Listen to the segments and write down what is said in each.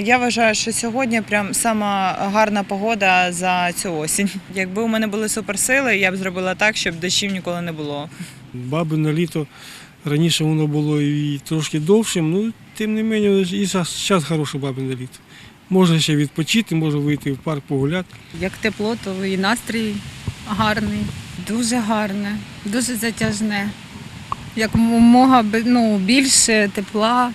Я вважаю, що сьогодні прям сама гарна погода за цю осінь. Якби у мене були суперсили, я б зробила так, щоб дощів ніколи не було. Бабине літо раніше воно було і трошки довшим, ну тим не менше, і зараз хороше бабине літо. Можна ще відпочити, можна вийти в парк погуляти. Як тепло, то і настрій гарний. Дуже гарне, дуже затяжне. Як мога ну, більше тепла.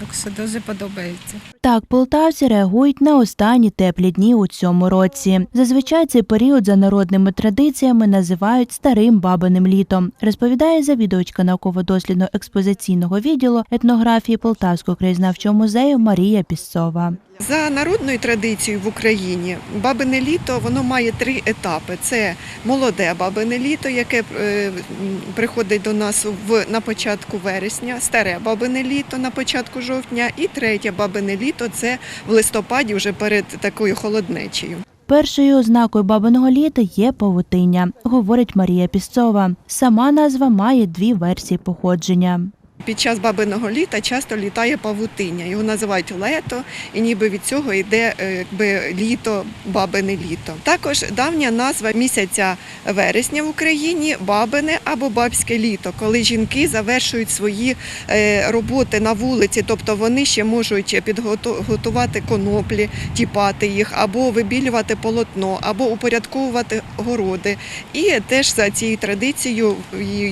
Так що дуже подобається. Так, полтавці реагують на останні теплі дні у цьому році. Зазвичай цей період за народними традиціями називають старим бабиним літом, розповідає завідувачка науково-дослідного експозиційного відділу етнографії Полтавського краєзнавчого музею Марія Пісцова. За народною традицією в Україні бабине літо воно має три етапи: це молоде бабине літо, яке е, приходить до нас в на початку вересня, старе бабине літо на початку жовтня, і третє бабине літо це в листопаді, вже перед такою холоднечею. Першою ознакою бабиного літа є павутиння, говорить Марія Пісцова. Сама назва має дві версії походження. Під час бабиного літа часто літає павутиння. Його називають лето, і ніби від цього йде е, якби літо, бабине літо. Також давня назва місяця вересня в Україні бабине або бабське літо, коли жінки завершують свої е, роботи на вулиці, тобто вони ще можуть підготувати коноплі, тіпати їх, або вибілювати полотно, або упорядковувати городи. І теж за цією традицією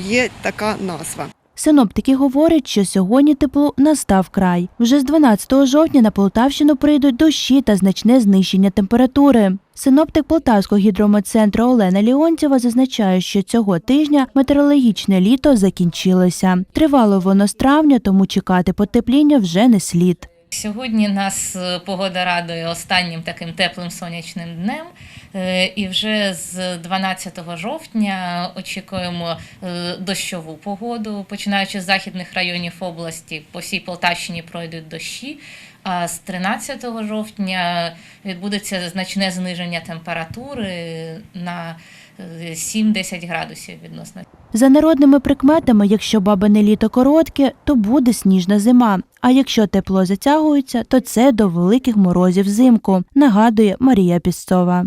є така назва. Синоптики говорять, що сьогодні тепло настав край. Вже з 12 жовтня на Полтавщину прийдуть дощі та значне знищення температури. Синоптик Полтавського гідрометцентру Олена Ліонтєва зазначає, що цього тижня метеорологічне літо закінчилося. Тривало воно з травня, тому чекати потепління вже не слід. Сьогодні нас е, погода радує останнім таким теплим сонячним днем. Е, І вже з 12 жовтня очікуємо е, дощову погоду. Починаючи з західних районів області, по всій Полтавщині пройдуть дощі. А з 13 жовтня відбудеться значне зниження температури на 7-10 градусів відносно За народними прикметами, якщо бабине літо коротке, то буде сніжна зима. А якщо тепло затягується, то це до великих морозів взимку, нагадує Марія Пісцова.